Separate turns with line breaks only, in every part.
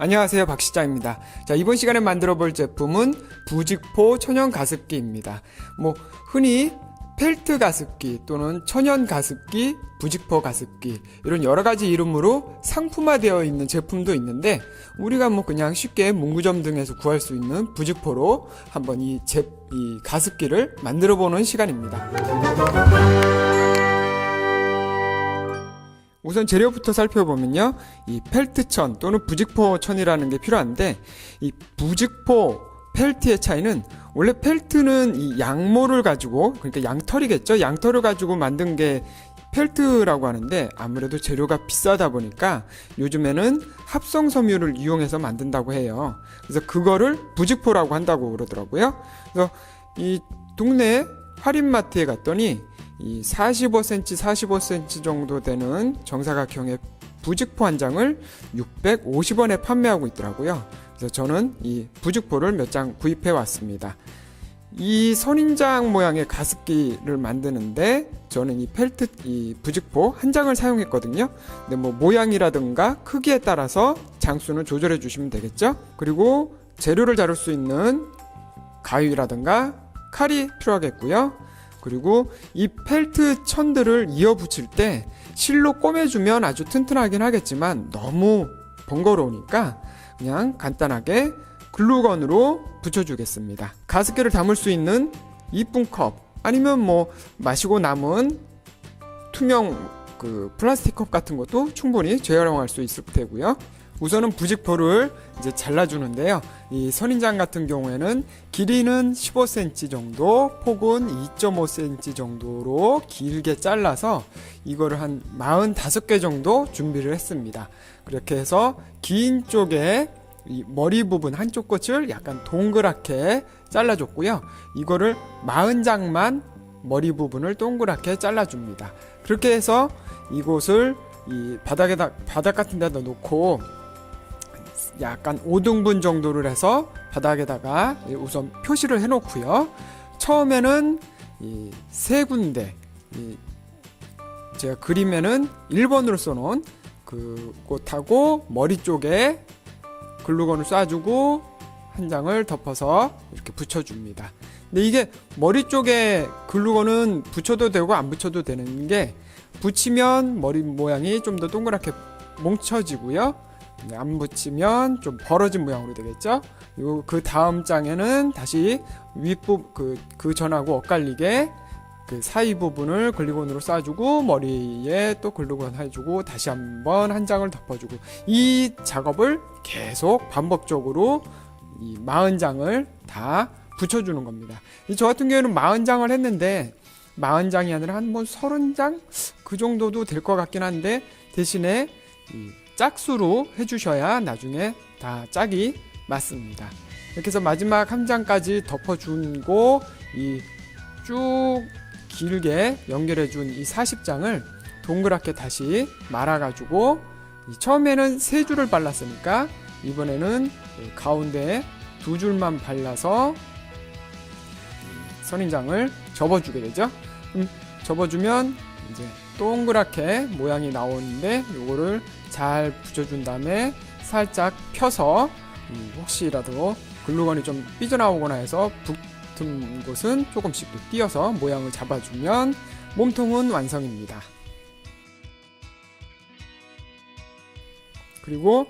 안녕하세요 박시장입니다. 자 이번 시간에 만들어 볼 제품은 부직포 천연 가습기입니다. 뭐 흔히 펠트 가습기 또는 천연 가습기, 부직포 가습기 이런 여러 가지 이름으로 상품화되어 있는 제품도 있는데 우리가 뭐 그냥 쉽게 문구점 등에서 구할 수 있는 부직포로 한번 이, 제, 이 가습기를 만들어 보는 시간입니다. 우선 재료부터 살펴보면요. 이 펠트천 또는 부직포천이라는 게 필요한데 이 부직포 펠트의 차이는 원래 펠트는 이 양모를 가지고 그러니까 양털이겠죠. 양털을 가지고 만든 게 펠트라고 하는데 아무래도 재료가 비싸다 보니까 요즘에는 합성 섬유를 이용해서 만든다고 해요. 그래서 그거를 부직포라고 한다고 그러더라고요. 그래서 이 동네 할인마트에 갔더니 이 45cm, 45cm 정도 되는 정사각형의 부직포 한 장을 650원에 판매하고 있더라고요. 그래서 저는 이 부직포를 몇 장 구입해 왔습니다. 이 선인장 모양의 가습기를 만드는데 저는 이 펠트 이 부직포 한 장을 사용했거든요. 근데 뭐 모양이라든가 크기에 따라서 장수는 조절해 주시면 되겠죠. 그리고 재료를 자를 수 있는 가위라든가 칼이 필요하겠고요. 그리고 이 펠트 천들을 이어 붙일 때 실로 꿰매주면 아주 튼튼하긴 하겠지만 너무 번거로우니까 그냥 간단하게 글루건으로 붙여주겠습니다. 가습기를 담을 수 있는 이쁜 컵 아니면 뭐 마시고 남은 투명 그 플라스틱 컵 같은 것도 충분히 재활용할 수 있을 테고요. 우선은 부직포를 이제 잘라주는데요. 이 선인장 같은 경우에는 길이는 15cm 정도, 폭은 2.5cm 정도로 길게 잘라서 이거를 한 45개 정도 준비를 했습니다. 그렇게 해서 긴 쪽에 이 머리 부분 한쪽 끝을 약간 동그랗게 잘라줬고요. 이거를 40장만 머리 부분을 동그랗게 잘라줍니다. 그렇게 해서 이곳을 이 바닥에다 바닥 같은 데다 놓고 약간 5등분 정도를 해서 바닥에다가 우선 표시를 해놓고요. 처음에는 이 세 군데 이 제가 그림에는 1번으로 써놓은 그곳하고 머리 쪽에 글루건을 쏴주고 한 장을 덮어서 이렇게 붙여줍니다. 근데 이게 머리 쪽에 글루건은 붙여도 되고 안 붙여도 되는 게 붙이면 머리 모양이 좀 더 동그랗게 뭉쳐지고요. 네, 안 붙이면 좀 벌어진 모양으로 되겠죠. 그리고 그 다음 장에는 다시 윗부 그, 그 전하고 엇갈리게 그 사이 부분을 글루건으로 쏴주고 머리에 또 글루건 해주고 다시 한번 한 장을 덮어주고 이 작업을 계속 반복적으로 이 40장을 다 붙여주는 겁니다. 이저 같은 경우에는 40장을 했는데 40장이 아니라 한뭐 30장 그 정도도 될 것 같긴 한데 대신에 이 짝수로 해주셔야 나중에 다 짝이 맞습니다. 이렇게 해서 마지막 한 장까지 덮어주고 이 쭉 길게 연결해준 이 40장을 동그랗게 다시 말아가지고 이 처음에는 세 줄을 발랐으니까 이번에는 이 가운데 두 줄만 발라서 선인장을 접어주게 되죠. 음, 접어주면 이제 동그랗게 모양이 나오는데 요거를 잘 붙여준 다음에 살짝 펴서 음, 혹시라도 글루건이 좀 삐져나오거나 해서 붙은 곳은 조금씩 또 띄어서 모양을 잡아주면 몸통은 완성입니다. 그리고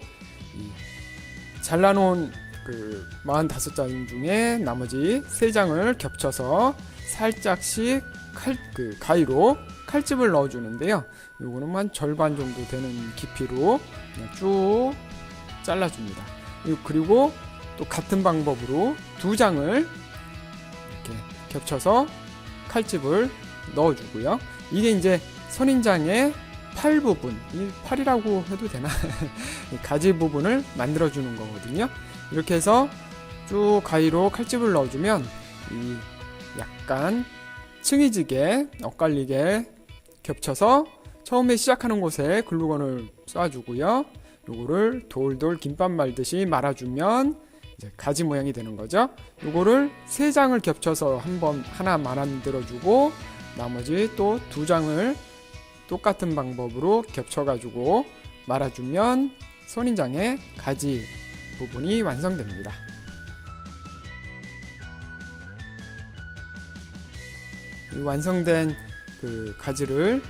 이 잘라놓은 그 45장 중에 나머지 3장을 겹쳐서 살짝씩 칼, 그 가위로 칼집을 넣어주는데요. 요거는 한 절반 정도 되는 깊이로 쭉 잘라줍니다. 그리고 또 같은 방법으로 두 장을 이렇게 겹쳐서 칼집을 넣어주고요. 이게 이제 선인장의 팔 부분, 이 팔이라고 해도 되나? 이 가지 부분을 만들어주는 거거든요. 이렇게 해서 쭉 가위로 칼집을 넣어주면 이 약간 층이 지게 엇갈리게 겹쳐서 처음에 시작하는 곳에 글루건을 쏴주고요. 요거를 돌돌 김밥 말듯이 말아주면 이제 가지 모양이 되는 거죠. 요거를 세 장을 겹쳐서 한번 하나 만들어주고 나머지 또 두 장을 똑같은 방법으로 겹쳐가지고 말아주면 선인장의 가지 부분이 완성됩니다. 이 완성된 그 가지를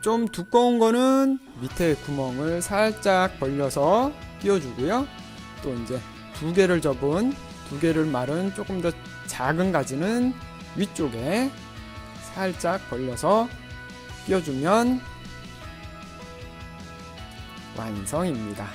좀 두꺼운 거는 밑에 구멍을 살짝 벌려서 끼워주고요. 또 이제 두 개를 접은 두 개를 마른 조금 더 작은 가지는 위쪽에 살짝 벌려서 끼워주면 완성입니다.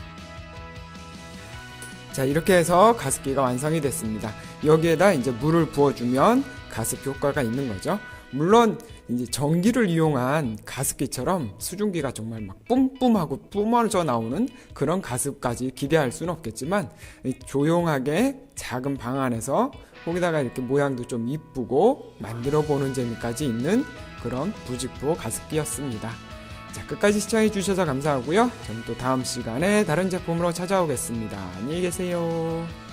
자, 이렇게 해서 가습기가 완성이 됐습니다. 여기에다 이제 물을 부어주면 가습 효과가 있는 거죠. 물론 이제 전기를 이용한 가습기처럼 수증기가 정말 막 뿜뿜하고 뿜어져 나오는 그런 가습까지 기대할 수는 없겠지만 이 조용하게 작은 방 안에서 거기다가 이렇게 모양도 좀 이쁘고 만들어 보는 재미까지 있는 그런 부직포 가습기였습니다. 자, 끝까지 시청해 주셔서 감사하고요. 저는 또 다음 시간에 다른 제품으로 찾아오겠습니다. 안녕히 계세요.